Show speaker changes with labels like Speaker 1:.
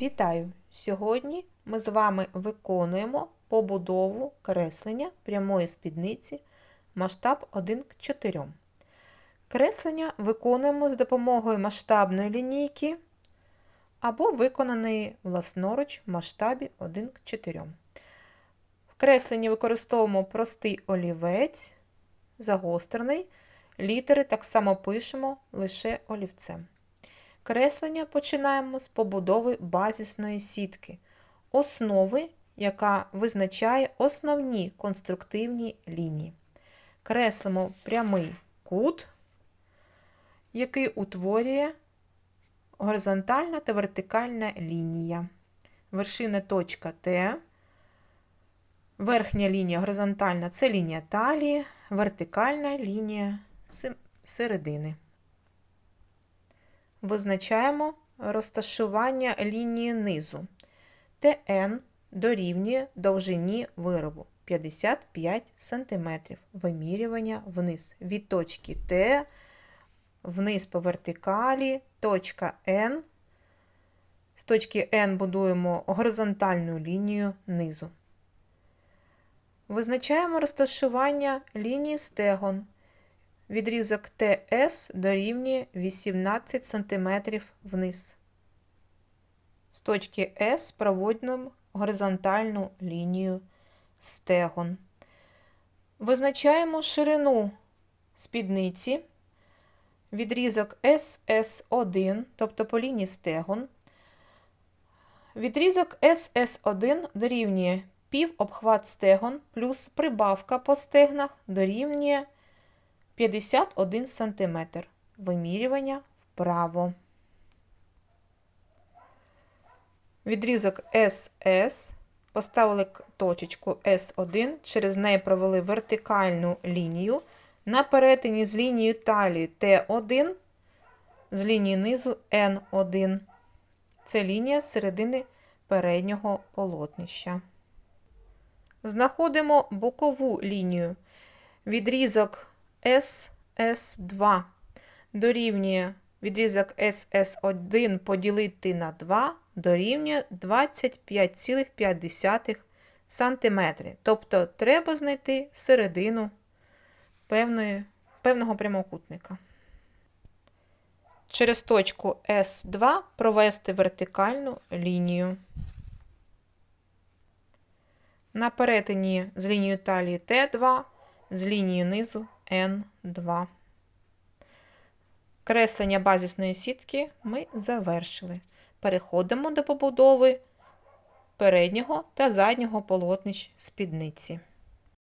Speaker 1: Вітаю! Сьогодні ми з вами виконуємо побудову креслення прямої спідниці масштаб 1 к 4. Креслення виконуємо з допомогою масштабної лінійки або виконаної власноруч в масштабі 1 к 4. В кресленні використовуємо простий олівець, загострений, літери так само пишемо лише олівцем. Креслення починаємо з побудови базисної сітки, основи, яка визначає основні конструктивні лінії. Креслимо прямий кут, який утворює горизонтальна та вертикальна лінія. Вершина точка Т. Верхня лінія горизонтальна це лінія талії, вертикальна лінія середини. Визначаємо розташування лінії низу. ТН дорівнює довжині виробу 55 см. Вимірювання вниз. Від точки Т вниз по вертикалі, точка Н. З точки N будуємо горизонтальну лінію низу. Визначаємо розташування лінії стегон. Відрізок ТС дорівнює 18 см вниз. З точки С проводимо горизонтальну лінію стегон. Визначаємо ширину спідниці. Відрізок СС1, тобто по лінії стегон. Відрізок СС1 дорівнює пів обхват стегон плюс прибавка по стегнах дорівнює 51 см. Вимірювання вправо. Відрізок СС. Поставили точечку С1, через неї провели вертикальну лінію. На перетині з лінією талії Т1, з лінії низу Н1. Це лінія середини переднього полотнища. Знаходимо бокову лінію. Відрізок СС2 дорівнює відрізок СС1 поділити на 2 дорівнює 25,5 см. Тобто треба знайти середину певної, певного прямокутника. Через точку С2 провести вертикальну лінію. На перетині з лінією талії Т2 з лінією низу Н2. Креслення базисної сітки ми завершили. Переходимо до побудови переднього та заднього полотнищ спідниці.